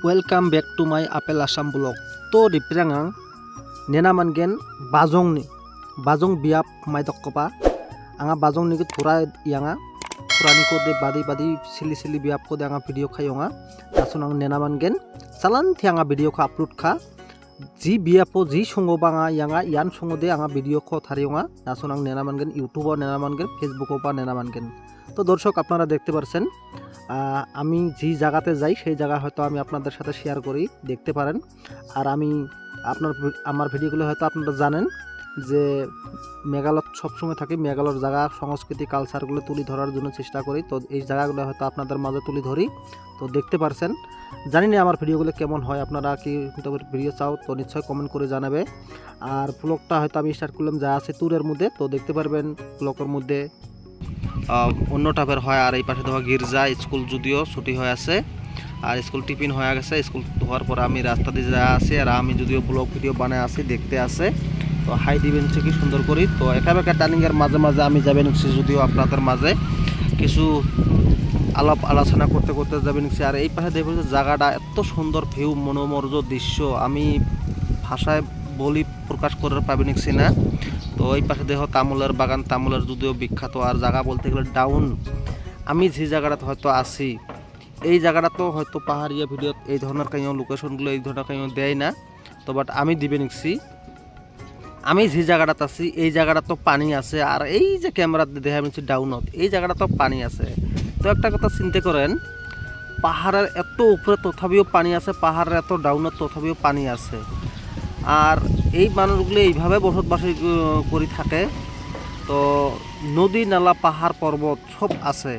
welcome back to my apple assam blog. To diprangang nenaman gen bazong ni. Bazong biap mai dokopa anga bajong ni thura yanga. Purani ko de badi badi sili sili biap ko de anga video khayonga tasunang nenaman gen. Salan thianga video kha upload kha. Kha upload kha ji biapo ji songo banga yanga yan songo de anga video kho থারিয়ঙা নাসুনাং Naina মানগেন ফেসবুকও বা নেনা মানগেন তো দর্শক আপনারা দেখতে পারছেন আমি যে জায়গাতে যাই সেই জায়গা হয়তো আমি আপনাদের সাথে শেয়ার করি দেখতে পারেন আর আমি আপনার আমার ভিডিওগুলো হয়তো আপনারা জানেন যে মেঘালয় সবসময় থাকি মেঘালয়ের জায়গা সংস্কৃতি কালচারগুলো তুলে ধরার জন্য চেষ্টা করি তো এই জায়গাগুলো হয়তো আপনাদের মাঝে তুলে ধরি তো দেখতে পারছেন জানি না আমার ভিডিওগুলো কেমন হয়, আপনারা কি ভিডিও চাও তো নিশ্চয়ই কমেন্ট করে জানাবে। আর ব্লগটা হয়তো আমি স্টার্ট করলাম, যা আছে ট্যুরের মধ্যে, তো দেখতে পারবেন ব্লকের মধ্যে। অন্য টাইপের হয়, আর এই পাশে ধোয়া গির্জা, স্কুল যদিও ছুটি হয়ে আছে, আর স্কুল টিফিন হয়ে গেছে। স্কুল হওয়ার পর আমি রাস্তা দিয়ে যা আছি, আর আমি যদিও ব্লগ ভিডিও বানায় আছি, দেখতে আছে। তো হাই দিবেন কি সুন্দর করি তো একা বেকা টার্নিংয়ের মাঝে মাঝে আমি যাবেন যদিও আপনাদের মাঝে। কিছু আলাপ আলোচনা করতে করতে যাবেন আর এই পাশে দেখবেন যে জায়গাটা এত সুন্দর ভিউ মনোমর্য দৃশ্য। আমি ভাষায় বলি প্রকাশ করার পাবেন না। তো এই পাশে দেখো তামুলের বাগান, তামুলের যদিও বিখ্যাত। আর জায়গা বলতে গেলে ডাউন আমি যে জায়গাটাতে হয়তো আছি, এই জায়গাটা তো হয়তো পাহাড়িয়া ভিডিওত এই ধরনের কাইও লোকেশনগুলো এই ধরনের কাইও দেয় না। তো বাট আমি দিবে নিচ্ছি আমি যে জায়গাটাতে আছি, এই জায়গাটা তো পানি আছে আর এই যে ক্যামেরাতে দেখা নিচ্ছি ডাউনত এই জায়গাটা তো পানি আছে। তো একটা কথা চিন্তা করেন, পাহাড়ের এত উপরে তথাপিও পানি আছে, পাহাড়ের এত ডাউনত তথাপিও পানি আছে। আর এই মানুষগুলো এইভাবে বসতবাসী করে থাকে। তো নদী, নালা, পাহাড়, পর্বত সব আছে।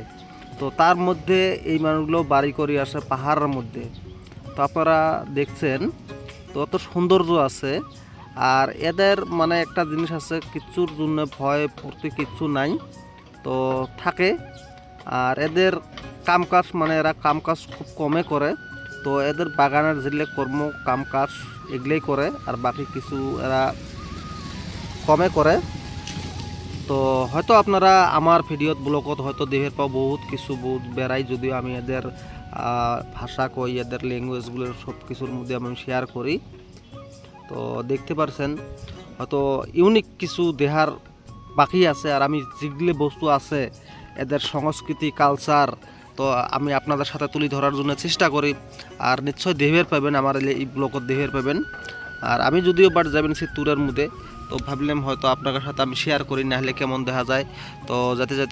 তো তার মধ্যে এই মানুষগুলো বাড়ি করে আসে পাহাড়ের মধ্যে। তো আপনারা দেখছেন, তো অত সৌন্দর্য আছে। আর এদের মানে একটা জিনিস আছে কিচ্ছুর জন্য ভয় পড়তে কিচ্ছু নাই। তো থাকে। আর এদের কামকাজ মানে এরা কামকাজ খুব কমে করে। তো এদের বাগানের যেগুলো কর্ম, কামকাজ এগুলোই করে। আর বাকি কিছু এরা কমে করে। তো হয়তো আপনারা আমার ভিডিওত, ব্লগত হয়তো দেহের পাও বহুত কিছু, বহুত বেড়াই। যদিও আমি এদের ভাষা কই, এদের ল্যাঙ্গুয়েজগুলো সব কিছুর মধ্যে আমি শেয়ার করি। তো দেখতে পারছেন, হয়তো ইউনিক কিছু দেহার বাকি আছে আর আমি যেগুলি বস্তু আছে, এদের সংস্কৃতি কালচার তো আমি আপনাদের সাথে তুলে ধরার জন্য চেষ্টা করি। আর নিশ্চয় দেহের পাবেন, আমার এই ব্লগত দেহের পাবেন। আর আমি যদিও বার যাবেন সেই ট্যুরের মধ্যে, তো ভাবলাম হয়তো আপনাদের সাথে আমি শেয়ার করি না হলে কেমন দেখা যায়। তো যাতে যাতে